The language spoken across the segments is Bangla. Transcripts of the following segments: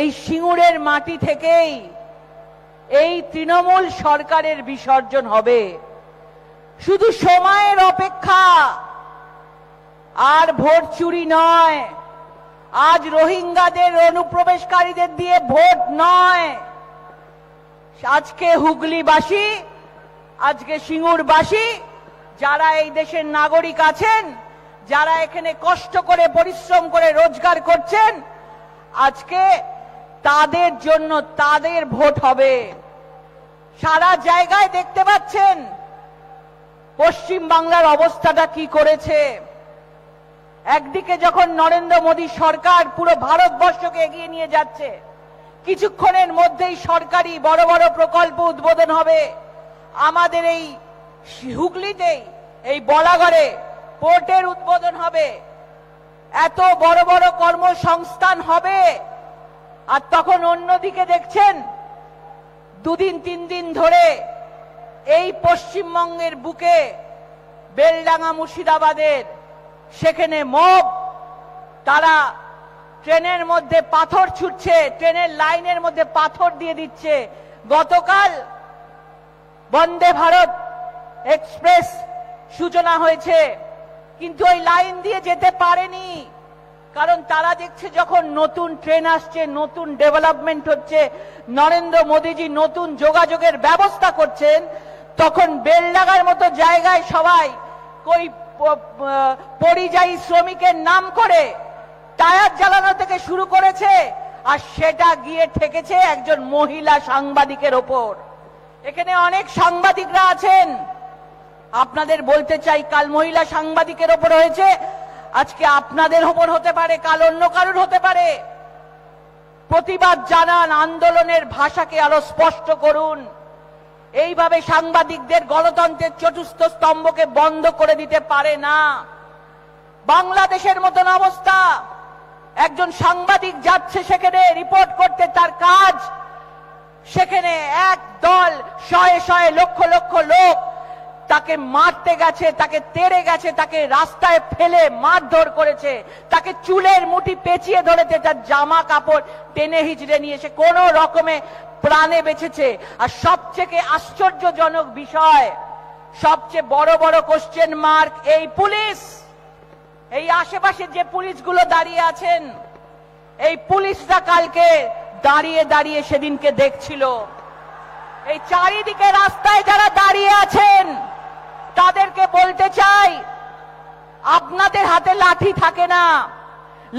এই সিঙ্গুরের মাটি থেকেই এই তৃণমূল সরকারের বিসর্জন হবে। শুধু সময়ের অপেক্ষা। আর ভোট চুরি নয়। আজ রোহিঙ্গাদের অনুপ্রবেশকারীদের দিয়ে ভোট নয়। আজকে হুগলিবাসী, আজকে সিঙ্গুরবাসী, যারা এই দেশের নাগরিক আছেন, যারা এখানে কষ্ট করে, পরিশ্রম করে, রোজগার করছেন, আজকে তাদের জন্য তাদের ভোট হবে। সারা জায়গায় দেখতে পাচ্ছেন পশ্চিম বাংলার অবস্থাটা কি করেছে। একদিকে যখন নরেন্দ্র মোদী সরকার পুরো ভারতবর্ষকে এগিয়ে নিয়ে যাচ্ছে, কিছুক্ষণের মধ্যেই সরকারি বড় বড় প্রকল্প উদ্বোধন হবে। আমাদের এই হুগলিতেই এই বলাগড়ে পোর্টের উদ্বোধন হবে। এত বড় বড় কর্মসংস্থান হবে। আর তখন অন্যদিকে দেখছেন, দুদিন, তিন দিন ধরে এই পশ্চিমবঙ্গের বুকে বেলডাঙ্গা মুর্শিদাবাদের সেখানে মব, তারা ট্রেনের মধ্যে পাথর ছুটছে, ট্রেনের লাইনের মধ্যে পাথর দিয়ে দিচ্ছে। গতকাল বন্দে ভারত এক্সপ্রেস সূচনা হয়েছে, কিন্তু ওই লাইন দিয়ে যেতে পারেনি। কারণ তারা দেখছে যখন নতুন ট্রেন আসছে, নতুন ডেভেলপমেন্ট হচ্ছে, নরেন্দ্র মোদীজি নতুন যোগাযোগের ব্যবস্থা করছেন, তখন বেলডাগার মতো জায়গায় সবাই কই পরিযায়ী শ্রমিকের নাম করে টায়ার জ্বালানো থেকে শুরু করেছে, আর সেটা গিয়ে ঠেকেছে একজন মহিলা সাংবাদিকের ওপর। এখানে অনেক সাংবাদিকরা আছেন। আপনাদের বলতে চাই, কাল মহিলা সাংবাদিকের ওপর হয়েছে আজকে আপনাদের ওপর হতে পারে, কাল অন্য কারোর হতে পারে। প্রতিবাদ জানান, আন্দোলনের ভাষাকে আরও স্পষ্ট করুন। এইভাবে সাংবাদিকদের গণতন্ত্রের চতুর্থ স্তম্ভকে বন্ধ করে দিতে পারে না। বাংলাদেশের মতন অবস্থা। একজন সাংবাদিক যাচ্ছে সেখানে, রিপোর্ট করতে তার কাজ। সেখানে এক দল শয়ে শয়ে লক্ষ লক্ষ লোক তাকে মারতে গেছে, তাকে তেড়ে গেছে, তাকে রাস্তায় ফেলে মারধর করেছে, তাকে চুলের মুঠি পেঁচিয়ে ধরেছে, তার জামা কাপড় টেনে হিচড়ে নিয়ে এসে কোন রকমে প্রাণে বেঁচেছে। আর সবচেয়ে আশ্চর্যজনক বিষয়, সবচেয়ে বড় বড় কোশ্চেন মার্ক এই পুলিশ। এই আশেপাশে যে পুলিশগুলো দাঁড়িয়ে আছেন, এই পুলিশরা কালকে দাঁড়িয়ে দাঁড়িয়ে সেদিনকে দেখছিল। এই চারিদিকে রাস্তায় যারা দাঁড়িয়ে আছেন তাদেরকে বলতে চাই, আপনাদের হাতে লাঠি থাকে না।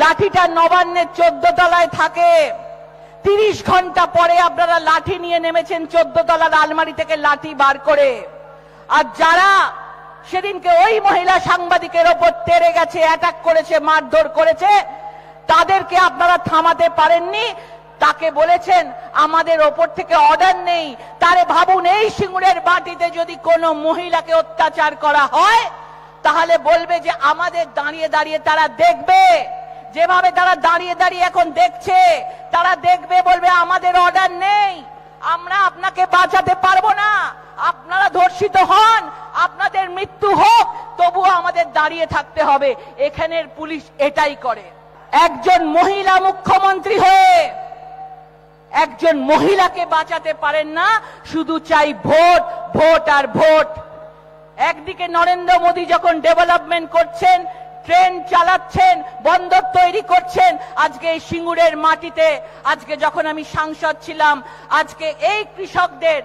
লাঠিটা নবান্নের চোদ্দ তলায় থাকে। তিরিশ ঘণ্টা পরে আপনারা লাঠি নিয়ে নেমেছেন চোদ্দ তলার আলমারি থেকে লাঠি বার করে। আর যারা সেদিনকে ওই মহিলা সাংবাদিকের ওপর তেড়ে গেছে, অ্যাটাক করেছে, মারধর করেছে, তাদেরকে আপনারা থামাতে পারেননি। তাকে বলেছেন, আমাদের ওপর থেকে অর্ডার নেই। তারে ভাবুন, এই সিঙ্গুরের বাটিতে যদি কোনো মহিলাকে অত্যাচার করা হয়, তাহলে বলবে যে আমাদের দাঁড়িয়ে দাঁড়িয়ে তারা দেখবে। যেভাবে তারা দাঁড়িয়ে দাঁড়িয়ে এখন দেখছে, তারা দেখবে, বলবে, আমাদের অর্ডার নেই। আমরা আপনাকে বাঁচাতে পারব না। আপনারা ধর্ষিত হন, আপনাদের মৃত্যু হোক, তবুও আমাদের দাঁড়িয়ে থাকতে হবে। এখানের পুলিশ এটাই করে। একজন মহিলা মুখ্যমন্ত্রী হয়ে একজন মহিলাকে বাঁচাতে পারেন না, শুধু চাই ভোট ভোট আর ভোট। একদিকে নরেন্দ্র মোদী যখন ডেভেলপমেন্ট করছেন, ট্রেন চালাচ্ছেন, বন্দর তৈরি করছেন, আজকে এই সিঙ্গুরের মাটিতে, আজকে যখন আমি সাংসদ ছিলাম, আজকে এই কৃষকদের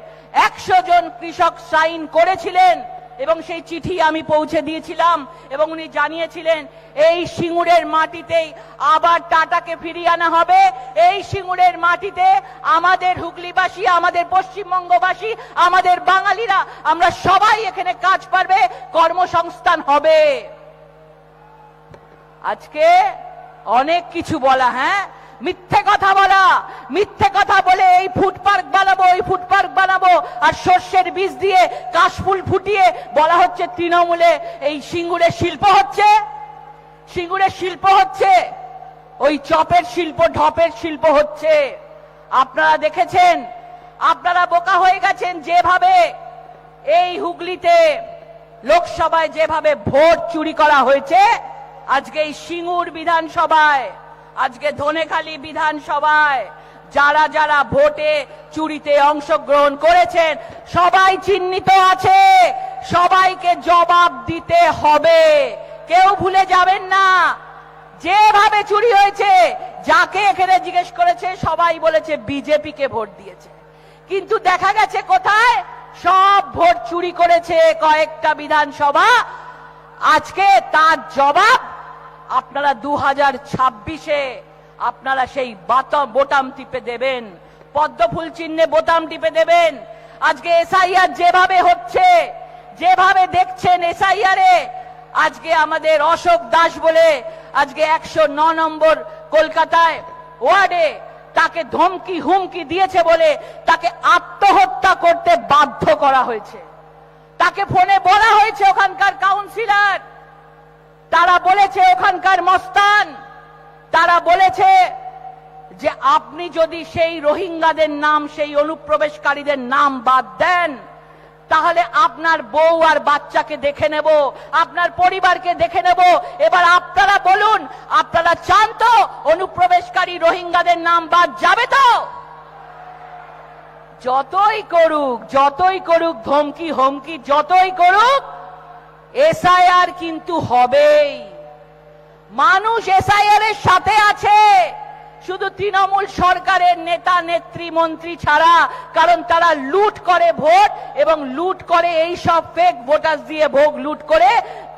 একশো জন কৃষক সাইন করেছিলেন। এবং সেই চিঠি আমি পৌঁছে দিয়েছিলাম এবং উনি জানিয়েছিলেন, এই সিঙ্গুরের মাটিতেই আবার টাটাকে ফিরিয়ে আনা হবে। এই সিঙ্গুরের মাটিতে আমাদের হুগলিবাসী, আমাদের পশ্চিমবঙ্গবাসী, আমাদের বাঙালিরা, আমরা সবাই এখানে কাজ পারবে, কর্মসংস্থান হবে। আজকে অনেক কিছু বলা হ্যাঁ? মিথ্যে কথা বলা, মিথ্যে কথা বলে এই ফুড পার্ক বানাবো, এই ফুড পার্ক বানাবো, আর সর্ষের বীজ দিয়ে কাশফুল ফুটিয়ে বলা হচ্ছে তৃণমূলে এই সিঙ্গুরের শিল্প হচ্ছে। সিঙ্গুরের শিল্প হচ্ছে, ওই চপের শিল্প, ঢপের শিল্প হচ্ছে। আপনারা দেখেছেন, আপনারা বোকা হয়ে গেছেন যেভাবে এই হুগলিতে লোকসভায় যেভাবে ভোট চুরি করা হয়েছে, আজকে এই সিঙ্গুর বিধানসভায় আজকে ধনেখালি বিধানসভায় যারা যারা ভোটে চুরিতে অংশগ্রহণ করেছেন, সবাই চিহ্নিত আছে। সবাইকে জবাব দিতে হবে। কেউ ভুলে যাবেন না। যেভাবে চুরি হয়েছে, যাকে এখানে জিজ্ঞেস করেছে, সবাই বলেছে বিজেপিকে ভোট দিয়েছে। কিন্তু দেখা গেছে কোথায়? সব ভোট চুরি করেছে কয়েকটা বিধানসভা। আজকে তার জবাব আপনারা দু হাজার ছাব্বিশে আপনারা সেই বাতম টিপে দেবেন, পদ্মফুল চিহ্নে বোতাম টিপে দেবেন। আজকে এসআইআর যেভাবে হচ্ছে, যেভাবে দেখছেন এসআইআরে, আজকে আমাদের অশোক দাস বলে আজকে একশো ন নম্বর কলকাতায় ওয়ার্ডে তাকে ধমকি হুমকি দিয়েছে বলে তাকে আত্মহত্যা করতে বাধ্য করা হয়েছে। তাকে ফোনে বলা হয়েছে ওখানকার কাউন্সিলর। তারা বলেছে ওখানকার মস্তান। তারা বলেছে যে আপনি যদি সেই রোহিঙ্গাদের নাম, সেই অনুপ্রবেশকারীদের নাম বাদ দেন, তাহলে আপনার বউ আর বাচ্চাকে দেখে নেব, আপনার পরিবারকে দেখে নেব। এবার আপনারা বলুন, আপনারা চান তো অনুপ্রবেশকারী রোহিঙ্গাদের নাম বাদ যাবে তো? যতই করুক যতই করুক, ধমকি, হমকি, যতই করুক এসআইআর কিন্তু হবেই। মানুষ এসআইআর এর সাথে আছে। শুধু তৃণমূল সরকারের নেতা, নেত্রী, মন্ত্রী ছাড়া, কারণ তারা লুট করে ভোট এবং লুট করে এই সব ফেক ভোটার দিয়ে ভোগ লুট করে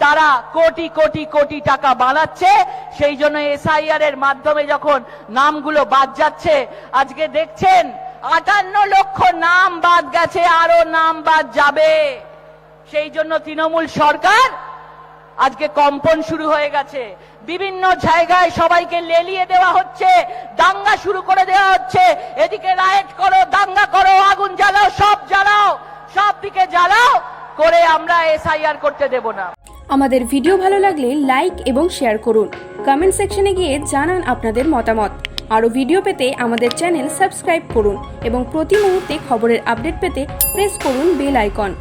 তারা কোটি কোটি কোটি টাকা বানাচ্ছে। সেই জন্য এসআইআর এর মাধ্যমে যখন নামগুলো বাদ যাচ্ছে, আজকে দেখছেন, আটান্ন লক্ষ নাম বাদ গেছে, আরও নাম বাদ যাবে। সেই জন্য তৃণমূল সরকার আজকে কম্পন শুরু হয়ে গেছে। বিভিন্ন জায়গায় সবাইকে লেলিয়ে দেওয়া হচ্ছে, দাঙ্গা শুরু করে দেওয়া হচ্ছে। এদিকে রাইট করো, দাঙ্গা করো, আগুন জ্বালাও, সব জ্বালাও, সব দিকে জ্বালাও, করে আমরা এসআইআর করতে দেব না। আমাদের ভিডিও ভালো লাগলে লাইক এবং শেয়ার করুন। কমেন্ট সেকশনে গিয়ে জানান আপনাদের মতামত। আরও ভিডিও পেতে আমাদের চ্যানেল সাবস্ক্রাইব করুন এবং প্রতি মুহূর্তে খবরের আপডেট পেতে প্রেস করুন বেল আইকন